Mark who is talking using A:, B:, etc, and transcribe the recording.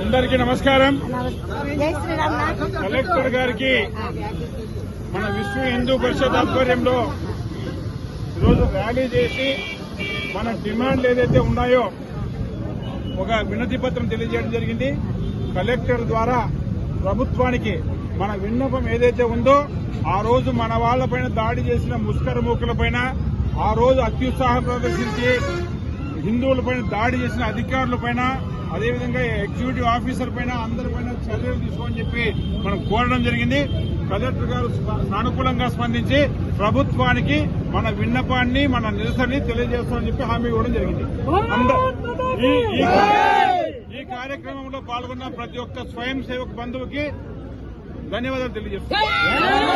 A: అందరికీ నమస్కారం. కలెక్టర్ గారికి మన విశ్వ హిందూ పరిషత్ ఆధ్వర్యంలో ఈరోజు ర్యాలీ చేసి మన డిమాండ్లు ఏదైతే ఉన్నాయో ఒక వినతి పత్రం తెలియజేయడం జరిగింది కలెక్టర్ ద్వారా ప్రభుత్వానికి మన విన్నపం ఏదైతే ఉందో ఆ రోజు మన వాళ్ళపైన దాడి చేసిన ముష్కర మూకలపైన ఆ రోజు అత్యుత్సాహం ప్రదర్శించి హిందువులపైన దాడి చేసిన అధికారులపైన అదేవిధంగా ఎగ్జిక్యూటివ్ ఆఫీసర్ పైన అందరిపైన చర్యలు తీసుకోమని చెప్పి మనం కోరడం జరిగింది. కలెక్టర్ గారు సానుకూలంగా స్పందించి ప్రభుత్వానికి మన విన్నపాన్ని మన నిరసనని తెలియజేస్తామని చెప్పి హామీ ఇవ్వడం జరిగింది. అంద- ఈ- ఈ- ఈ కార్యక్రమంలో పాల్గొన్న ప్రతి ఒక్క స్వయం సేవక బంధువుకి ధన్యవాదాలు తెలియజేస్తున్నాను